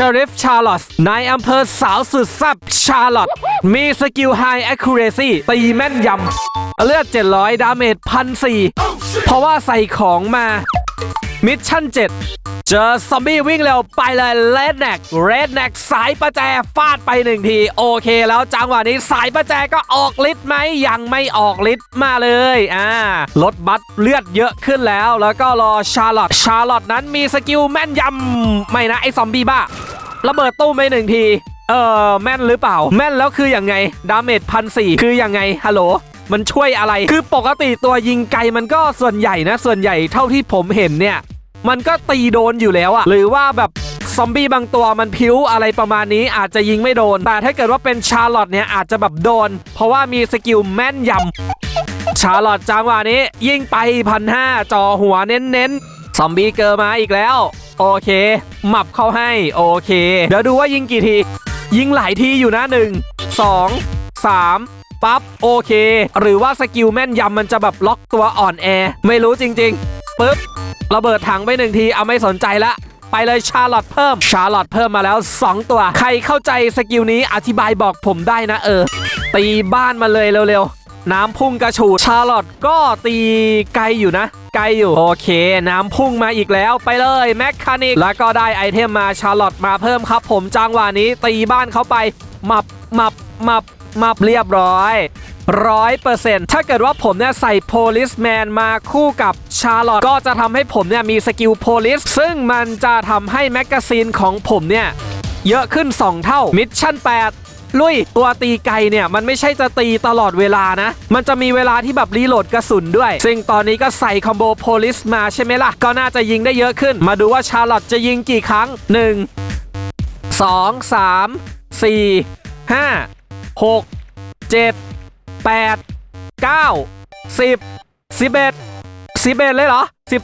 ชริฟชาร์ลอตนายอำเภอสาวสุดแซ่บชาร์ลอตมีสกิลไฮ accuracy ตีแม่นยำ เลือด 700 ดาเมจพันสี่เพราะว่าใส่ของมา มิชชั่น 7 เจอซอมบี้วิ่งเร็วไปเลยเลดแน็กเรดแน็กสายประแจฟาดไปหนึ่งที โอเคแล้วจังหวะนี้สายประแจก็ออกฤทธิ์ไหมยังไม่ออกฤทธิ์มาเลยอ่ารถบัสเลือดเยอะขึ้นแล้ว แล้วก็รอชาร์ลอตชาร์ลอตนั้นมีสกิลแม่นยำไม่นะไอซอมบี้บ้า ระเบิดตู้มไปหนึ่งทีเออแม่นหรือเปล่า แม่นแล้วคืออย่างไง ดาเมจพันสี่คืออย่างไงฮัลโหลมันช่วยอะไร คือปกติตัวยิงไกลมันก็ส่วนใหญ่นะ ส่วนใหญ่เท่าที่ผมเห็นเนี่ย มันก็ตีโดนอยู่แล้วอะหรือว่าแบบซอมบี้บางตัวมันพิ้วอะไรประมาณนี้อาจจะยิงไม่โดน แต่ถ้าเกิดว่าเป็นชาร์ลอตเนี่ยอาจจะแบบโดน เพราะว่ามีสกิลแม่นยำชาร์ลอตจังหวะนี้ ยิงไปพันห้าจอหัวเน้นๆ ซอมบี้เกิร์มาอีกแล้ว โอเคหมับเข้าให้ โอเค เดี๋ยวดูว่ายิงกี่ที ยิงหลายทีอยู่นะหนึ่งสองสามปั๊บ โอเค หรือว่าสกิลแม่นยำมันจะแบบล็อกตัวอ่อนแอ ไม่รู้จริงๆปึ๊บระเบิดถังไปหนึ่งทีเอาไม่สนใจละไปเลยชาร์ลอตเพิ่ม ชาร์ลอตเพิ่มมาแล้ว 2 ตัว ใครเข้าใจสกิลนี้อธิบายบอกผมได้นะเออ ตีบ้านมาเลยเร็วๆ น้ำพุ่งกระฉูดชาร์ลอตก็ตีไกลอยู่นะ กลอยู่ โอเค น้ำพุ่งมาอีกแล้วไปเลยแมคคานิกแล้วก็ได้ไอเทมมาชาร์ลอตมาเพิ่มครับ ผมจังหวะนี้ตีบ้านเข้าไปหมับหมับหมับหมับเรียบร้อยร้อยเปอร์เซ็นต์ถ้าเกิดว่าผมเนี่ยใส่โพลิสแมนมาคู่กับชาร์ลอตก็จะทำให้ผมเนี่ยมีสกิลโพลิสซึ่งมันจะทำให้แมกกาซีนของผมเนี่ยเยอะขึ้น 2 เท่ามิชชั่น8 ลุยตัวตีไกลเนี่ยมันไม่ใช่จะตีตลอดเวลานะ มันจะมีเวลาที่แบบรีโหลดกระสุนด้วย ซึ่งตอนนี้ก็ใส่คอมโบโพลิสมาใช่ไหมล่ะ ก็น่าจะยิงได้เยอะขึ้น มาดูว่าชาร์ลอตจะยิงกี่ครั้ง 1 2 3 4 5 6 7แปดเก้าสิบสิบเอ็ดสิบเอ็ดเลยเหรอสิ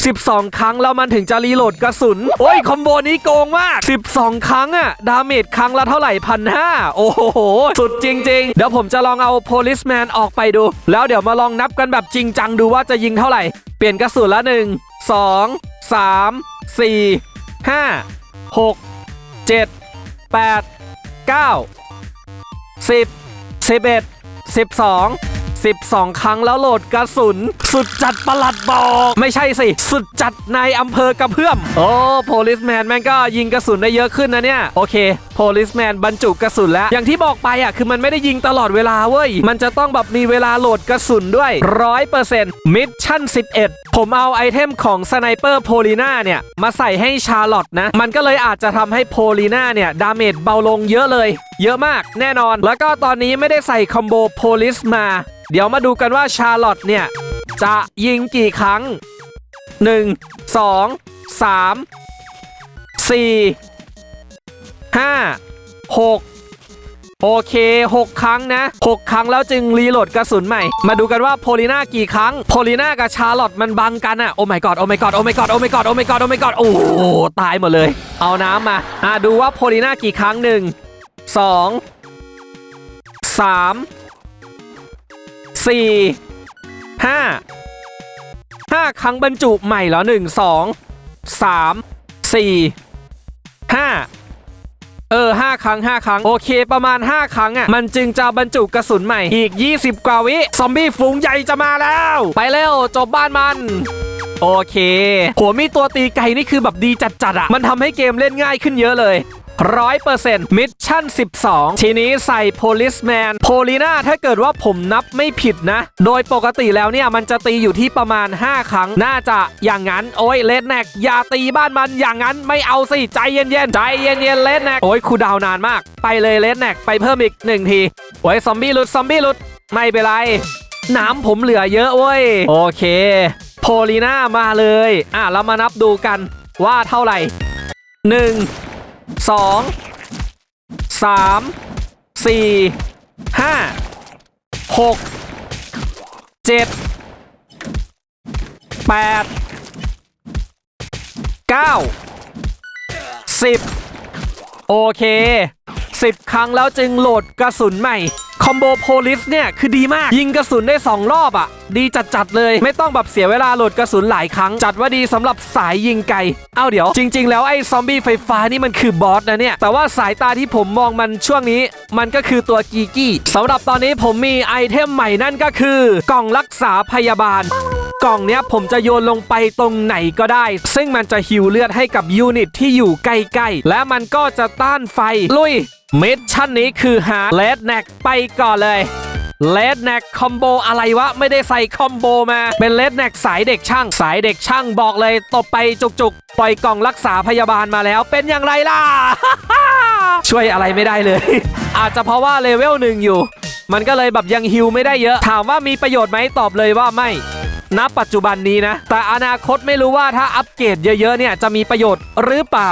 บสองสิบสองครั้งแล้วมันถึงจะรีโหลดกระสุน โอ้ยคอมโบนี้โกงมากสิบสองครั้งอะดาเมจครั้งละเท่าไหร่พันห้าโอ้โห สุดจริง ๆ เดี๋ยวผมจะลองเอาโพลิสแมนออกไปดู แล้วเดี๋ยวมาลองนับกันแบบจริงจังดูว่าจะยิงเท่าไหร่ เปลี่ยนกระสุนละหนึ่งสองสามสี่ห้าหกเจ็ดแปดเก้าสิบสิบเอ็ดสิบสอง สิบสองครั้งแล้วโหลดกระสุน สุดจัดประหลัดบอก ไม่ใช่สิ สุดจัดในอำเภอกระเพื่อม โอ้โพลิสแมนแม่งก็ยิงกระสุนได้เยอะขึ้นนะเนี่ย โอเค โพลิสแมนบรรจุกระสุนแล้ว อย่างที่บอกไปอะคือมันไม่ได้ยิงตลอดเวลาเว้ย มันจะต้องแบบมีเวลาโหลดกระสุนด้วยร้อยเปอร์เซ็นต์มิชชั่น11 ผมเอาไอเทมของสไนเปอร์โพลีนาเนี่ย มาใส่ให้ชาร์ลอตนะ มันก็เลยอาจจะทำให้โพลีนาเนี่ย ดาเมจเบาลงเยอะเลย เยอะมากแน่นอน แล้วก็ตอนนี้ไม่ได้ใส่คอมโบโพลิสมา เดี๋ยวมาดูกันว่าชาร์ลอตเนี่ย จะยิงกี่ครั้ง 1 2 3 4 5 6 โอเค 6 ครั้งนะ 6 ครั้งแล้วจึงรีโหลดกระสุนใหม่ มาดูกันว่าโพลีนากี่ครั้ง โพลีนากับชาร์ลอตมันบังกันอะโอ้ my god โอ้ my god โอ้ my god โอ้ my god โอ้ my god โอ้ my god โอ้ตายหมดเลย เอาน้ำมา อะดูว่าโพลีนากี่ครั้งหนึ่งสองสามสี่ห้าห้าครั้งบรรจุใหม่เหรอหนึ่งสองสามสี่ห้า เออ5ครั้ง5ครั้ง โอเคประมาณ 5 ครั้งอะ มันจึงจะบรรจุกระสุนใหม่อีก 20 กว่าวิ ซอมบี้ฝูงใหญ่จะมาแล้ว ไปเร็วจบบ้านมันโอเค หัวมีตัวตีไกลนี่คือแบบดีจัดๆอะมันทำให้เกมเล่นง่ายขึ้นเยอะเลย ร้อยเปอร์เซ็นต์มิชชั่น 12 ทีนี้ใส่โพลิสแมนโพลีนาถ้าเกิดว่าผมนับไม่ผิดนะ โดยปกติแล้วเนี่ย มันจะตีอยู่ที่ประมาณ 5 ครั้ง น่าจะอย่างนั้น โอ้ยเลดแนกอย่าตีบ้านมันอย่างนั้นไม่เอาสิ ใจเย็นๆ ใจเย็นๆเลดแนกโอ้ยคูดาวน์นานมาก ไปเลยเลดแนกไปเพิ่มอีกหนึ่งทีโอ้ยซอมบี้หลุดซอมบี้หลุดไม่เป็นไรน้ำผมเหลือเยอะเว้ยโอเค โพลีนามาเลย อะเรามานับดูกันว่าเท่าไหร่ 1 2 3 4 5 6 7 8 9 10โอเค 10 ครั้งแล้วจึงโหลดกระสุนใหม่คอมโบโพลิสเนี่ย คือดีมาก ยิงกระสุนได้ 2 รอบอะ่ะ ดีจัด ๆ เลย ไม่ต้องแบบเสียเวลาโหลดกระสุนหลายครั้ง จัดว่าดีสำหรับสายยิงไกลเอ้าเดี๋ยว จริง ๆ แล้วไอ้ซอมบี้ไฟฟ้านี่มันคือบอสนะเนี่ย แต่ว่าสายตาที่ผมมองมันช่วงนี้ มันก็คือตัวกีกี้สำหรับตอนนี้ผมมีไอเทมใหม่นั่นก็คือ กล่องรักษาพยาบาล กล่องเนี้ยผมจะโยนลงไปตรงไหนก็ได้ ซึ่งมันจะฮิวเลือดให้กับยูนิตที่อยู่ใกล้ๆ และมันก็จะต้านไฟ ลุยมิชชั่นนี้คือหาเลดแน็กไปก่อนเลยเลดแน็กคอมโบอะไรวะ ไม่ได้ใส่คอมโบมา เป็นเลดแน็กสายเด็กช่าง สายเด็กช่างบอกเลย ตบไปจุกๆ ปล่อยกล่องรักษาพยาบาลมาแล้วเป็นอย่างไรล่ะ ช่วยอะไรไม่ได้เลย อาจจะเพราะว่าเลเวลหนึ่งอยู่ มันก็เลยแบบยังฮิวไม่ได้เยอะ ถามว่ามีประโยชน์ไหมตอบเลยว่าไม่ ณปัจจุบันนี้นะ แต่อนาคตไม่รู้ว่าถ้าอัปเกรดเยอะๆเนี่ยจะมีประโยชน์หรือเปล่า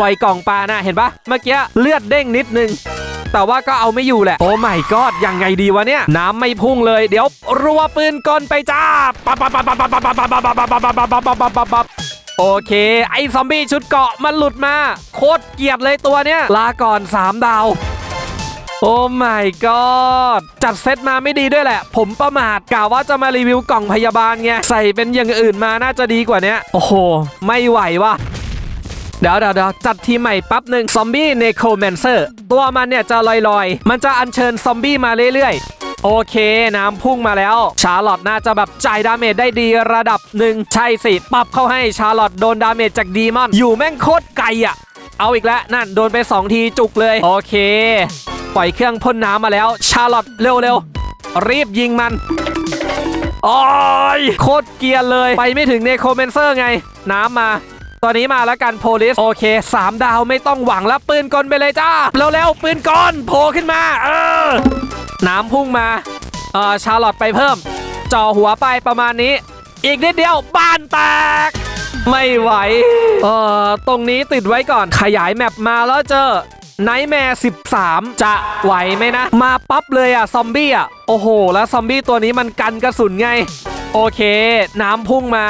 ปล่อยกล่องปลานะเห็นปะเมื่อกี้เลือดเด้งนิดนึงแต่ว่าก็เอาไม่อยู่แหละ โอ้ไม่กอดยังไงดีวะเนี่ย น้ำไม่พุ่งเลย เดี๋ยวรัวปืนกลไปจ้าปั๊บปั๊บปั๊บปั๊บปั๊บปั๊บปั๊บปั๊บปั๊บปั๊บปั๊บปับปับปับปับปับโอเค ไอ้ซอมบี้ชุดเกาะมันหลุดมา โคตรเกลียดเลยตัวเนี้ย ลาก่อน 3 ดาว โอ้ my god จัดเซตมาไม่ดีด้วยแหละ ผมประมาทกะว่าจะมารีวิวกล่องพยาบาลไงใส่เป็นอย่างอื่นมาน่าจะดีกว่านี้โอ้โห ไม่ไหวว่ะเดี๋ยวเดี๋ยวเดี๋ยวจัดทีใหม่ปั๊บหนึ่งซอมบี้เนโครแมนเซอร์ตัวมันเนี่ยจะลอยๆ มันจะอัญเชิญซอมบี้มาเรื่อยๆโอเค น้ำพุ่งมาแล้ว ชาร์ลอตน่าจะแบบจ่ายดาเมจได้ดีระดับหนึ่งใช่สิปรับเข้าให้ชาร์ลอตโดนดาเมจจากดีมอน อยู่แม่งโคตรไกลอะ เอาอีกแล้ว นั่นโดนไป 2 ทีจุกเลย โอเค ล่อยเครื่องพ่นน้ำมาแล้ว ชาร์ลอตเร็วๆ รีบยิงมันโอ้ยโคตรเกียนเลย ไปไม่ถึงเนโครแมนเซอร์ไง น้ำมาตอนนี้มาแล้วกันโพลิสโอเค 3 ดาวไม่ต้องหวังแล้วปืนกลไปเลยจ้าเร็วๆปืนกลโผล่ขึ้นมา เออ น้ำพุ่งมา เออชาร์ลอตไปเพิ่ม จ่อหัวไปประมาณนี้ อีกนิดเดียวบ้านแตก ไม่ไหว เออตรงนี้ติดไว้ก่อนขยายแมปมาแล้วเจอ ไนแมร์13 จะไหวไหมนะ มาปั๊บเลยอะซอมบี้อะโอ้โห แล้วซอมบี้ตัวนี้มันกันกระสุนไง โอเค น้ำพุ่งมา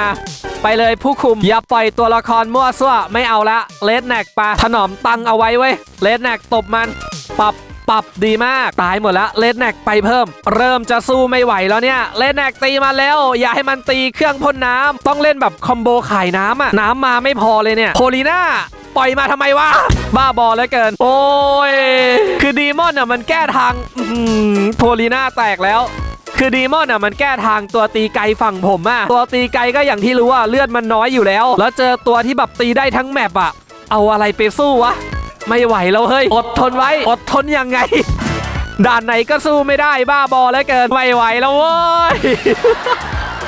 ไปเลยผู้คุม อย่าปล่อยตัวละครมั่วซั่วไม่เอาละเลดแนกปะถนอมตังเอาไว้เว้ยเลดแนกตบมันปรับปรับดีมาก ตายหมดแล้วเลดแนกไปเพิ่ม เริ่มจะสู้ไม่ไหวแล้วเนี่ยเลดแนกตีมาแล้ว อย่าให้มันตีเครื่องพ่นน้ำต้องเล่นแบบคอมโบขายน้ำอะน้ำมาไม่พอเลยเนี่ยโพลีน่า ปล่อยมาทำไมวะบ้าบอเลือเกิน โอ้ย คือดีมอนอะมันแก้ทางโพลีน่าแตกแล้วคือดีมอนอะมันแก้ทางตัวตีไกลฝั่งผมอะตัวตีไกลก็อย่างที่รู้ว่าเลือดมันน้อยอยู่แล้ว แล้วเจอตัวที่แบบตีได้ทั้งแมปอะเอาอะไรไปสู้วะ ไม่ไหวแล้วเฮ้ย อดทนไว้ อดทนยังไง ด่านไหนก็สู้ไม่ได้บ้าบอแล้วเกิน ไม่ไหวแล้วเว้ย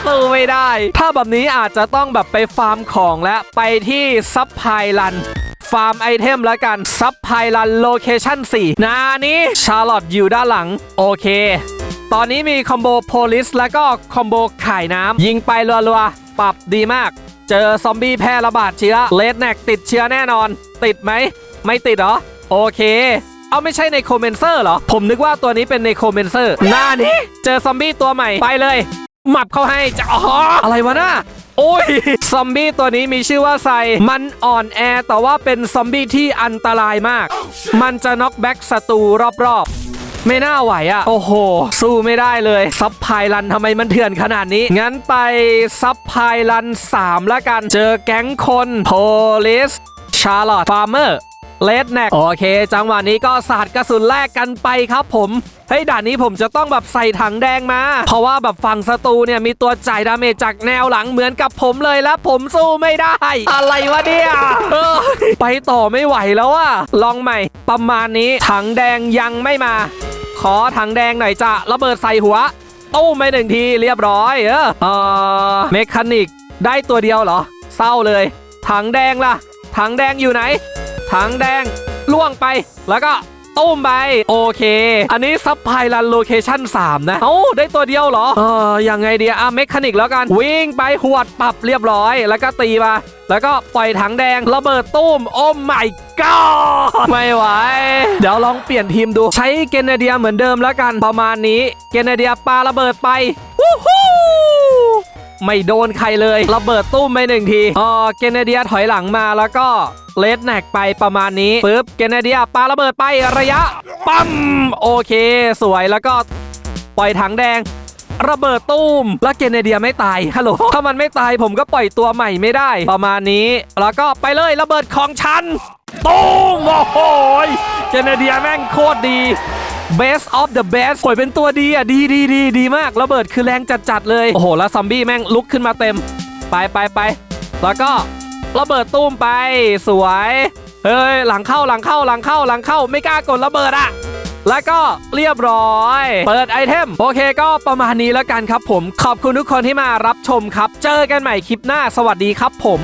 สู้ไม่ได้ ถ้าแบบนี้อาจจะต้องแบบไปฟาร์มของและไปที่ซับไพลันฟาร์มไอเทมแล้วกัน ซับไพลันโลเคชั่น 4 นานี้ชาร์ลอตอยู่ด้านหลัง โอเค ตอนนี้มีคอมโบโพลิสแล้วก็คอมโบขายน้ำ ยิงไปรัวๆ ปรับดีมาก เจอซอมบี้แพร่ระบาดเชื้อเลดแนกติดเชื้อแน่นอน ติดไหม ไม่ติดเหรอ โอเคเอาไม่ใช่ในโคเมนเซอร์เหรอ ผมนึกว่าตัวนี้เป็นในโคเมนเซอร์หน้านี้ เจอซอมบี้ตัวใหม่ไปเลย หมับเข้าให้จะอ๋ออะไรวะน่าโอ้ย ซอมบี้ตัวนี้มีชื่อว่าไซ มันอ่อนแอแต่ว่าเป็นซอมบี้ที่อันตรายมาก มันจะน็อกแบ็กศัตรูรอบๆ ไม่น่าไหวอะ่ะ โอ้โห สู้ไม่ได้เลย ซับไพลันทำไมมันเถื่อนขนาดนี้ งั้นไปซับไพลัน3แล้วกัน เจอแก๊งคนโพลิสชาร์ลอตฟาร์เมอร์ เลดแน็กโอเค จังหวะนี้ก็สาดกระสุนแลกกันไปครับผมเฮ้ยด่านนี้ผมจะต้องแบบใส่ถังแดงมา เพราะว่าแบบฝั่งศัตรูเนี่ยมีตัวจ่ายดาเมจจากแนวหลังเหมือนกับผมเลยแล้วผมสู้ไม่ได้ อะไรวะเนี่ยไปต่อไม่ไหวแล้วอะลองใหม่ ประมาณนี้ถังแดงยังไม่มา ขอถังแดงหน่อยจ้ะระเบิดใส่หัวตู้มไปหนึ่งทีเรียบร้อย เออเออเมคานิกได้ตัวเดียวเหรอ เศร้าเลย ถังแดงล่ะ ถังแดงอยู่ไหน ถังแดงล่วงไปแล้วก็ตุ้มไป โอเค อันนี้ซับไพลันโลเคชั่น3นะ เอ้า ได้ตัวเดียวเหรอ เออยังไงเดียอะเมคานิกแล้วกัน วิ่งไปหวดปรับเรียบร้อย แล้วก็ตีมา แล้วก็ปล่อยถังแดงระเบิดตุ้ม โอ้ my god ไม่ไหว เดี๋ยวลองเปลี่ยนทีมดู ใช้เกเนเดียเหมือนเดิมแล้วกัน ประมาณนี้ เกเนเดียปาระเบิดไปวู้ฮู้ ไม่โดนใครเลยระเบิดตุ้มไปหนึ่งทีอ๋อเกเนเดียถอยหลังมาแล้วก็เลดแนกไปประมาณนี้ปึ๊บเกเนเดียปาระเบิดไประยะ ปั๊มโอเค สวยแล้วก็ปล่อยถังแดงระเบิดตุ้มแล้วเกเนเดียไม่ตายฮัลโหลถ้ามันไม่ตายผมก็ปล่อยตัวใหม่ไม่ได้ ประมาณนี้ แล้วก็ไปเลยระเบิดของฉันตุ้มโอ้โหเกเนเดียแม่งโคตรดี best of the best สวยเป็นตัวดีอะ ดีดีดีดีมาก ระเบิดคือแรงจัดๆเลย โอ้โห แล้วซอมบี้แม่งลุกขึ้นมาเต็ม ไปไปไปแล้วก็ระเบิดตุ้มไป สวย เฮ้ย หลังเข้าหลังเข้าหลังเข้าหลังเข้าไม่กล้ากดระเบิดอะแล้วก็เรียบร้อย เปิดไอเทม โอเคก็ประมาณนี้แล้วกันครับผม ขอบคุณทุกคนที่มารับชมครับ เจอกันใหม่คลิปหน้า สวัสดีครับผม